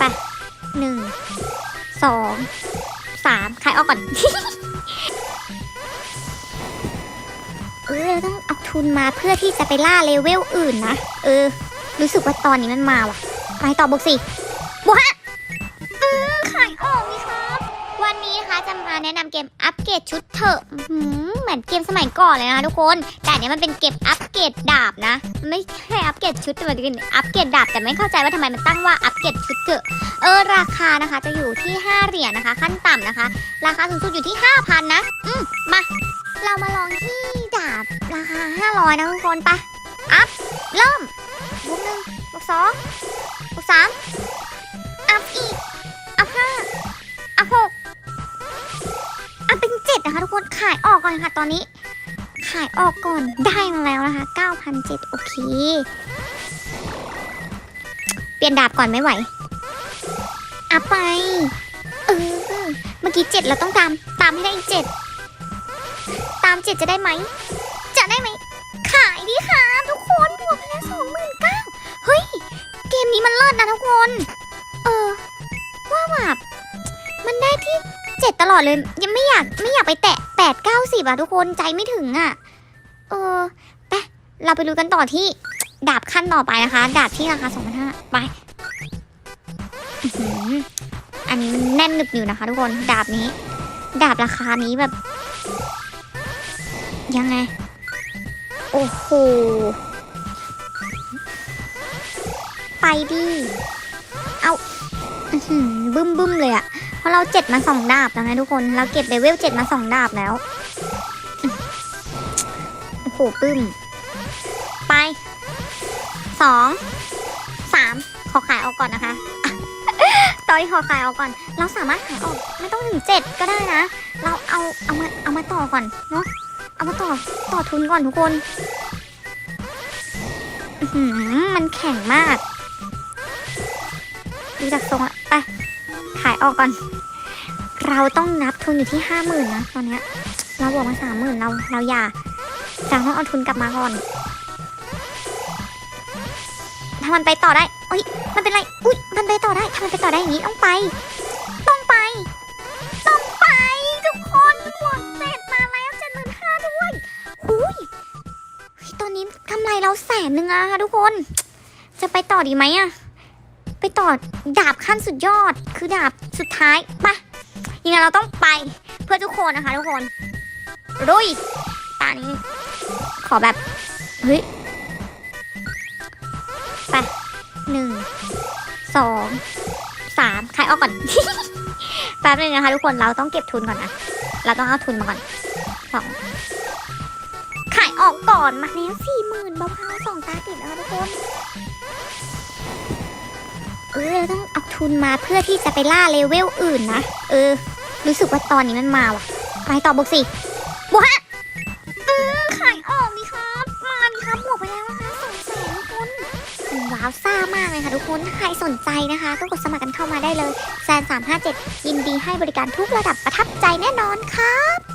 ไปหนึ่งสองสามขายออกก่อน เออเราต้องเอาทุนมาเพื่อที่จะไปล่าเลเวลอื่นนะ เออ รู้สึกว่าตอนนี้มันมาว่ะ ไปต่อบวกสี่บวกห้า จะมาแนะนำเกมอัปเกรดชุดเถอะเหมือนเกมสมัยก่อนเลยนะทุกคน แต่เนี้ยมันเป็นเกมอัปเกรดดาบนะ ไม่ใช่อัปเกรดชุดแต่มันเป็นอัปเกรดดาบแต่ไม่เข้าใจว่าทำไมมันตั้งว่าอัปเกรดชุดเถอะ เออราคานะคะจะอยู่ที่ 5 เหรียญนะคะ ขั้นต่ำนะคะ ราคาสูงสุดอยู่ที่ 5,000 นะ อืมมา เรามาลองที่ดาบราคา 500 นะทุกคนไปะอัพเริ่มบวกหนึ่งบวกสองบวกสามอัพอีก นะคะทุกคนขายออกก่อนค่ะตอนนี้ ขายออกก่อนได้มาแล้วนะคะ9,007โอเค เปลี่ยนดาบก่อนไม่ไหวอาไปเออเมื่อกี้7เราต้องตามตามให้ได้อีก7ตาม 7 จะได้ไหมจะได้ไหมขายดีค่ะทุกคนบวกไปแล้ว29,000เฮ้ย เกมนี้มันเลิศนะทุกคน ลอดเลย ยังไม่อยากไม่อยากไปแตะแปดเก้าสิบอะทุกคนใจไม่ถึงอะเออไปเราไปดูกันต่อที่ดาบขั้นต่อไปนะคะ ดาบที่ราคาสองพันห้าไปอันนี้มันแน่นหนึบอยู่นะคะ ทุกคนดาบนี้ ดาบราคานี้แบบ ยังไง โอ้โหไปดิเอาอื้อหือบึ้มบึ้มเลยอะ เพราะเราเจ็ดมาสองดาบแล้วไงทุกคน เราเก็บเลเวลเจ็ดมาสองดาบแล้ว โอ้โหบึ้ม ไปสองสามขอขายออกก่อนนะคะ ตอนนี้ขอขายออกก่อน เราสามารถขายออกไม่ต้องถึงเจ็ดก็ได้นะ เราเอาเอามาเอามาต่อก่อนเนาะ เอามาต่อต่อทุนก่อนทุกคน มันแข็งมาก ดูจากทรงอะไป ขายออกก่อน เราต้องนับทุนอยู่ที่ห้าหมื่นนะตอนเนี้ย เราบอกมาสามหมื่นเราเราอย่าเราต้องเอาทุนกลับมาก่อน ถ้ามันไปต่อได้อุ้ยมันเป็นไร อุ้ยมันไปต่อได้ ถ้ามันไปต่อได้อย่างนี้ต้องไป ต้องไป ต้องไป ทุกคนบวกเจ็ดมาแล้วเจ็ดหมื่นห้าด้วยหุยเฮ้ยตอนนี้กำไรเราแสนหนึ่งอะค่ะทุกคน จะไปต่อดีไหมอะ ไปต่อดาบขั้นสุดยอด คือดาบสุดท้ายไปะยังไงเราต้องไปเพื่อทุกคนนะคะทุกคนรุยตานี้ขอแบบเฮ้ยไปหนึ่งสองสามขายออกก่อนแป๊บนึงนะคะทุกคนเราต้องเก็บทุนก่อนนะเราต้องเอาทุนมาก่อนสองขายออกก่อนมาแล้วสี่หมื่นเบาๆสองตาติดแล้วทุกคน เราต้องเอาทุนมาเพื่อที่จะไปล่าเลเวลอื่นนะ เออ รู้สึกว่าตอนนี้มันมาว่ะ ไปต่อบวกสี่บวกห้าอืมขายออกดีครับ มาดีครับบวกไปแล้วนะคะสองแสนทุกคนว้าวซ่ามากเลยค่ะทุกคน ถ้าใครสนใจนะคะก็กดสมัครกันเข้ามาได้เลยแซน357 ยินดีให้บริการทุกระดับประทับใจแน่นอนครับ